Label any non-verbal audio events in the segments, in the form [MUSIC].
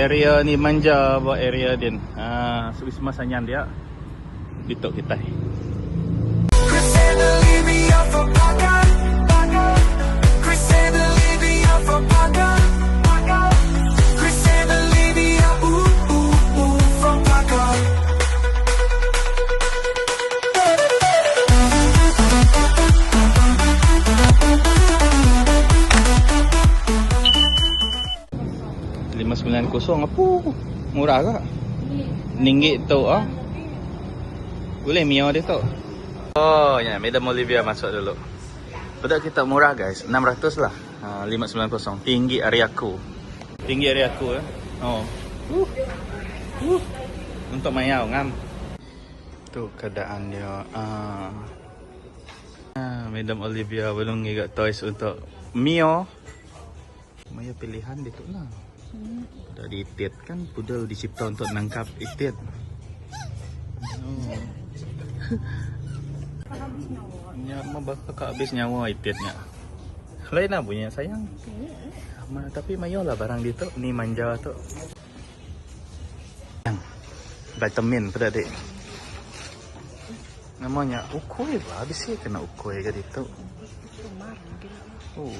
Area ni manja buat area din. Ah, uh, wisma sanyan dia. Ditok kita. Christina, kosong apa? Murah ke? Ringgit tu ah. Boleh Mio dia tu. Oh, ya, Madam Olivia masuk dulu. Betul kita murah guys, 600 lah. Ha, 590 tinggi Ariaku. Tinggi Ariaku eh. Oh. Uh. Uh. Untuk mayau ngam. Tu keadaan dia. Ah. Ah, Madam Olivia belum ngigak toys untuk Mio. Maya pilihan dia tu lah. Dah diitit kan pudel dicipta untuk nangkap itit. Oh. Nya mah bakal habis nyawa ititnya. Lain punya sayang. Ma, tapi mayo lah barang dia tu. Ni manja tu. Yang vitamin pada adik. Namanya ukoi ba? Bisi kena ukoi ke itu. Oh.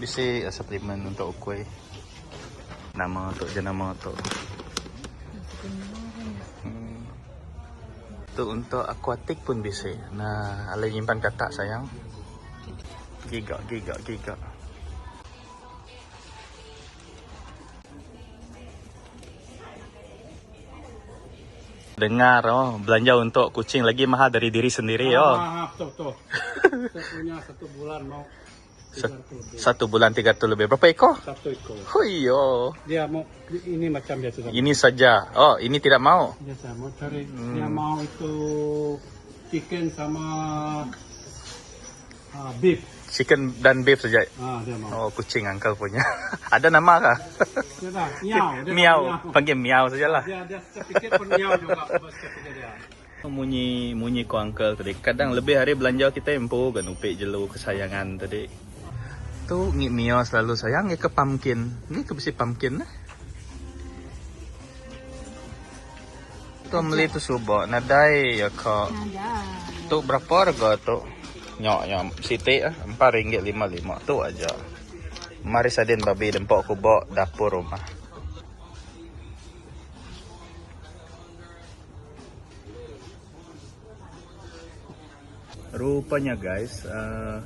Bisi uh, suplemen untuk ukoi. Nama tu je nama tu. Hmm. Tu untuk akuatik pun bisa. Nah, ala nyimpan kata sayang. Giga, giga, giga. Dengar oh, belanja untuk kucing lagi mahal dari diri sendiri oh. Ah, betul betul. Saya punya satu bulan mau Sa- 300 lebih. Satu bulan 300 lebih. Berapa ekor? Satu ekor. Huyo. Dia mau ini macam biasa. Ini saja. Oh, ini tidak mau. Biasa mau cari. Hmm. Dia mau itu chicken sama ah, beef. Chicken dan beef saja. Ah, dia mau. Oh, kucing uncle punya. [LAUGHS] Ada nama kah? Dia dah miau. [LAUGHS] Dia miau. Panggil miau sajalah. Dia dia sedikit pun miau juga. Bos dia. Munyi munyi ko uncle tadi. Kadang lebih hari belanja kita empo kan upik jelu kesayangan tadi. Tu ngi mio selalu sayang ngi ke pumpkin. Ni ke besi pumpkin lah. Tu beli tu subo nadai ya kak. Tu berapa harga tu? Nyok nyok siti ah empat ringgit lima lima tu aja. Mari sadin babi dempok ku bawa dapur rumah. Rupanya guys, uh,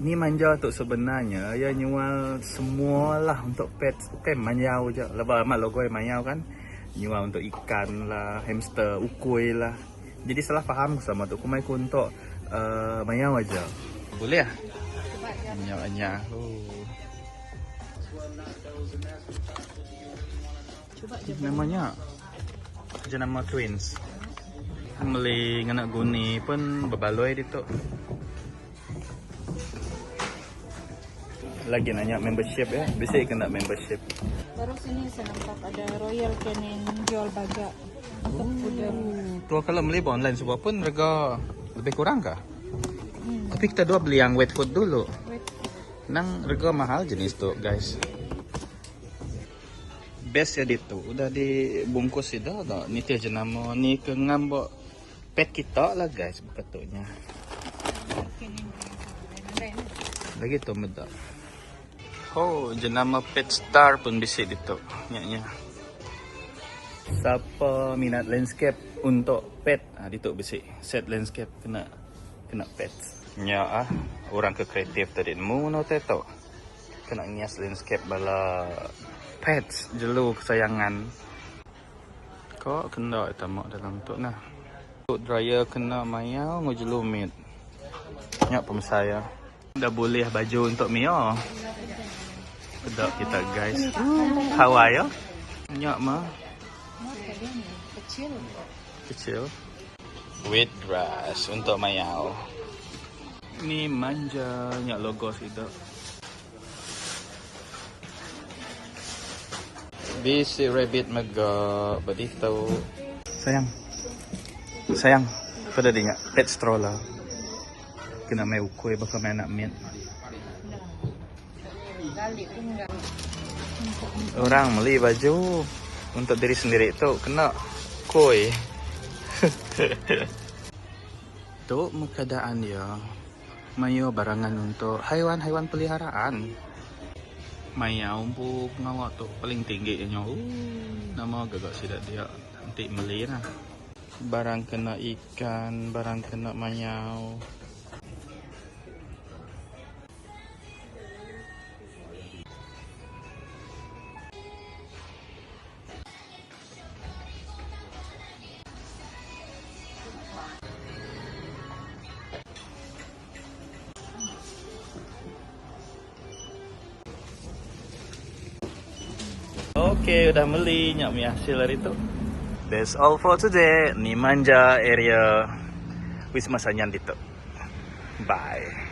ni manja tu sebenarnya ya nyual semualah untuk pets. Bukan manjau je. Lepas amat logo yang manjau kan. Nyual untuk ikan lah, hamster, ukui lah. Jadi salah faham sama tu. Kumai ku untuk uh, manjau aja. Boleh ah? Manjau Oh. Namanya jenama twins. Beli nganak guni pun berbaloi di tu. Lagi nanya membership ya. Bisa kena membership. Baru sini saya nampak ada Royal Canin jual baga untuk pudel. Tu kalau beli online sebuah pun harga lebih kurang kah? Hmm. Tapi kita dua beli yang wet food dulu. Wait, Nang harga mahal jenis tu guys. Best ya itu. Udah dibungkus itu. dah. Ni tiada jenama. Ni ke ngambok pet kita lah guys. Betulnya. Lagi tu meda. Oh, jenama Pet Star pun bisa dito. Nya nya. Siapa minat landscape untuk pet, ah dito bisa. Set landscape kena kena pet. Nya ah, orang ke kreatif tadi. Mu no teto. Kena ngias landscape bala pets jelu kesayangan. Kok kena tamak dalam tu nah. Food dryer kena mayau ngujelu mit. Nya pemisaya. Dah boleh baju untuk Mio. Pedok kita guys. How are you? Nyak mah? Kecil. kecil. Wheat grass untuk mayau. Ni manja nyak logo situ. Bisi rabbit mega badito. Sayang. Sayang. Pada dia pet stroller. Kena may ukoy baka may nak mint. Pun Orang beli baju untuk diri sendiri tu kena koi. [LAUGHS] tu keadaan dia. Mayo barangan untuk haiwan-haiwan peliharaan. Mayau bu ngawak tu paling tinggi nya. Uh, nama gagak sidak dia. Nanti beli lah. Barang kena ikan, barang kena mayau. Okay, udah beli nyak mi hasil hari tu. That's all for today. Ni manja area Wisma Sanyan dito. Bye.